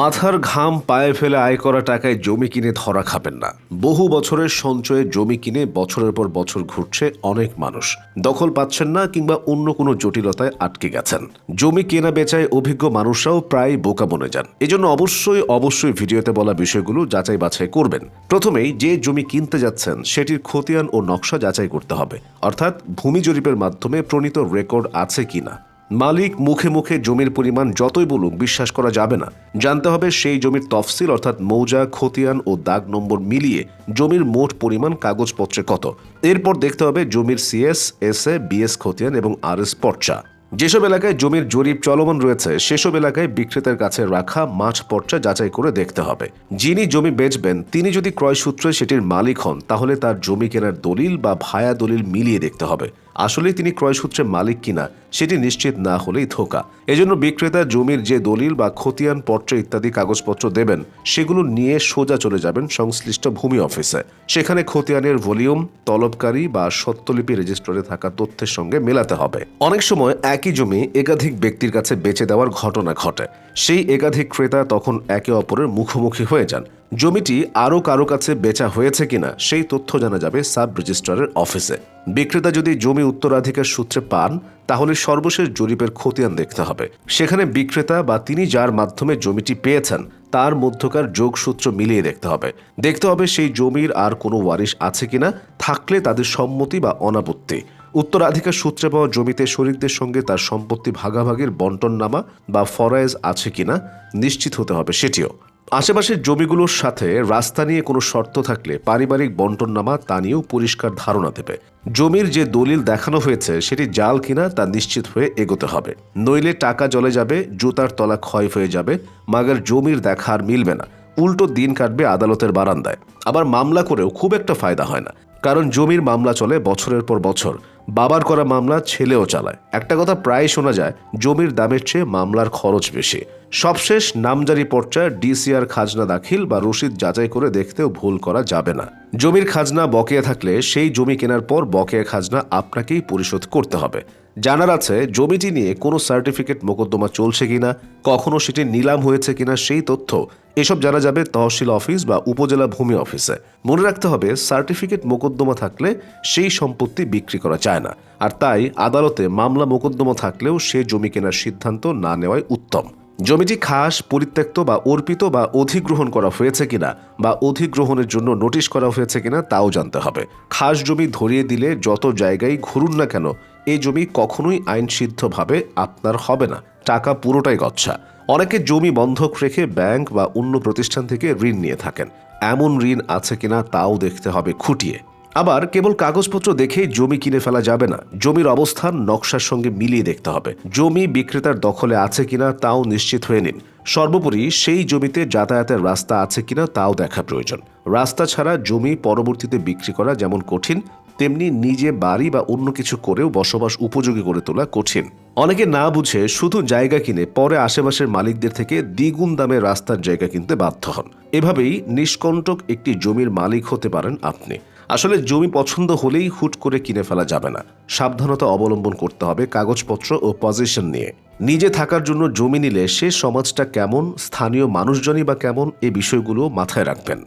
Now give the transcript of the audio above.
মাথার ঘাম পায়ে ফেলে আয় করা টাকায় জমি কিনে ধরা খাবেন না। বহু বছরের সঞ্চয়ে জমি কিনে বছরের পর বছর ঘুরছে অনেক মানুষ। দখল পাচ্ছেন না কিংবা অন্য কোনো জটিলতায় আটকে গেছেন। জমি কেনা বেচায় অভিজ্ঞ মানুষরাও প্রায় বোকা বনে যান। এজন্য অবশ্যই অবশ্যই ভিডিওতে বলা বিষয়গুলো যাচাই বাছাই করবেন। প্রথমেই যে জমি কিনতে যাচ্ছেন, সেটির খতিয়ান ও নকশা যাচাই করতে হবে। অর্থাৎ, ভূমি জরিপের মাধ্যমে প্রণীত রেকর্ড আছে কিনা। মালিক মুখে মুখে জমির পরিমাণ যতই বলুক বিশ্বাস করা যাবে না। জানতে হবে সেই জমির তফসিল অর্থাৎ মৌজা, খতিয়ান ও দাগ নম্বর মিলিয়ে জমির মোট পরিমাণ কাগজপত্রে কত। এরপর দেখতে হবে জমির সিএস এস এ বিএস খতিয়ান এবং আর এস পর্চা। যেসব এলাকায় জমির জরিপ চলমান রয়েছে, সেসব এলাকায় বিক্রেতার কাছে রাখা মাঠ পর্চা যাচাই করে দেখতে হবে। যিনি জমি বেচবেন, তিনি যদি ক্রয়সূত্রে সেটির মালিক হন, তাহলে তার জমি কেনার দলিল বা ভায়া দলিল মিলিয়ে দেখতে হবে। আসলে তিনি ক্রয়সূত্রে মালিক কিনা সেটি নিশ্চিত না হলেই ধোকা। এজন্য বিক্রেতা জমির যে দলিল বা খতিয়ান, পত্র ইত্যাদি কাগজপত্র দেবেন, সেগুলো নিয়ে সোজা চলে যাবেন সংশ্লিষ্ট ভূমি অফিসে। সেখানে খতিয়ানের ভলিউম, তলবকারী বা সত্যলিপি রেজিস্টারে থাকা তথ্যের সঙ্গে মেলাতে হবে। অনেক সময় একই জমি একাধিক ব্যক্তির কাছে বেচে দেওয়ার ঘটনা ঘটে। সেই একাধিক ক্রেতা তখন একে অপরের মুখোমুখি হয়ে যান। জমিটি আরও কারও কাছে বেচা হয়েছে কিনা সেই তথ্য জানা যাবে সাব রেজিস্ট্রারের অফিসে। বিক্রেতা যদি জমি উত্তরাধিকার সূত্রে পান, তাহলে সর্বশেষ জরিপের খতিয়ান দেখতে হবে। সেখানে বিক্রেতা বা তিনি যার মাধ্যমে জমিটি পেয়েছেন, তার মধ্যকার যোগসূত্র মিলিয়ে দেখতে হবে। দেখতে হবে সেই জমির আর কোনো ওয়ারিশ আছে কিনা, থাকলে তাদের সম্মতি বা অনাপত্তি। উত্তরাধিকার সূত্রে পাওয়া জমিতে শরিকদের সঙ্গে তার সম্পত্তি ভাগাভাগির বন্টননামা বা ফরায়েজ আছে কিনা, নিশ্চিত হতে হবে সেটিও। আশেপাশের জমিগুলোর সাথে রাস্তা নিয়ে কোনো শর্ত থাকলে পারিবারিক বন্টননামা তা নিয়েও পরিষ্কার ধারণা দেবে। জমির যে দলিল দেখানো হয়েছে, সেটি জাল কিনা তা নিশ্চিত হয়ে এগোতে হবে। নইলে টাকা জলে যাবে, জুতার তলা ক্ষয় হয়ে যাবে, মাগার জমির দেখা আর মিলবে না। উল্টো দিন কাটবে আদালতের বারান্দায়। আবার মামলা করেও খুব একটা ফায়দা হয় না। কারণ জমির মামলা চলে বছরের পর বছর। বাবার করা মামলা ছেলেও চালায়। একটা কথা প্রায় শোনা যায়, জমির দামের চেয়ে মামলার খরচ বেশি। সবশেষ নামজারি পর্চা ডিসিআর খাজনা দাখিল বা রসিদ যাচাই করে দেখতেও ভুল করা যাবে না। জমির খাজনা বকেয়া থাকলে সেই জমি কেনার পর বকেয়া খাজনা আপনাকেই পরিশোধ করতে হবে। জানার আছে, জমিটি নিয়ে কোনো সার্টিফিকেট মোকদ্দমা চলছে কিনা, কখনো সেটি নিলাম হয়েছে কিনা সেই তথ্য এসব জানা যাবে তহসিল অফিস বা উপজেলা ভূমি অফিসে। মনে রাখতে হবে, সার্টিফিকেট মোকদ্দমা থাকলে সেই সম্পত্তি বিক্রি করা যায় না। আর তাই আদালতে মামলা মোকদ্দমা থাকলেও সে জমি কেনার সিদ্ধান্ত না নেওয়াই উত্তম। জমিটি খাস, পরিত্যক্ত বা অর্পিত বা অধিগ্রহণ করা হয়েছে কিনা বা অধিগ্রহণের জন্য নোটিশ করা হয়েছে কিনা তাও জানতে হবে। খাস জমি ধরিয়ে দিলে যত জায়গায় ঘুরুন না কেন এই জমি কখনোই আইনসিদ্ধভাবে আপনার হবে না। টাকা পুরোটাই গচ্ছা। অনেকে জমি বন্ধক রেখে ব্যাংক বা অন্য প্রতিষ্ঠান থেকে ঋণ নিয়ে থাকেন। এমন ঋণ আছে কিনা তাও দেখতে হবে খুঁটিয়ে। আবার কেবল কাগজপত্র দেখেই জমি কিনে ফেলা যাবে না, জমির অবস্থান, নকশার সঙ্গে মিলিয়ে দেখতে হবে। জমি বিক্রেতার দখলে আছে কিনা তাও নিশ্চিত হয়ে নিন। সর্বোপরি সেই জমিতে যাতায়াতের রাস্তা আছে কিনা তাও দেখা প্রয়োজন। রাস্তা ছাড়া জমি পরবর্তীতে বিক্রি করা যেমন কঠিন, তেমনি নিজে বাড়ি বা অন্য কিছু করেও বসবাস উপযোগী করে তোলা কঠিন। অনেকে না বুঝে শুধু জায়গা কিনে পরে আশেপাশের মালিকদের থেকে দ্বিগুণ দামে রাস্তার জায়গা কিনতে বাধ্য হন। এভাবেই নিষ্কণ্টক একটি জমির মালিক হতে পারেন আপনি। আসলে জমি পছন্দ হলেই হুট করে কিনে ফেলা যাবে না। সাবধানতা অবলম্বন করতে হবে কাগজপত্র ও পজিশন নিয়ে। নিজে থাকার জন্য জমি নিলে সে সমাজটা কেমন, স্থানীয় মানুষজনই বা কেমন, এ বিষয়গুলো মাথায় রাখবেন।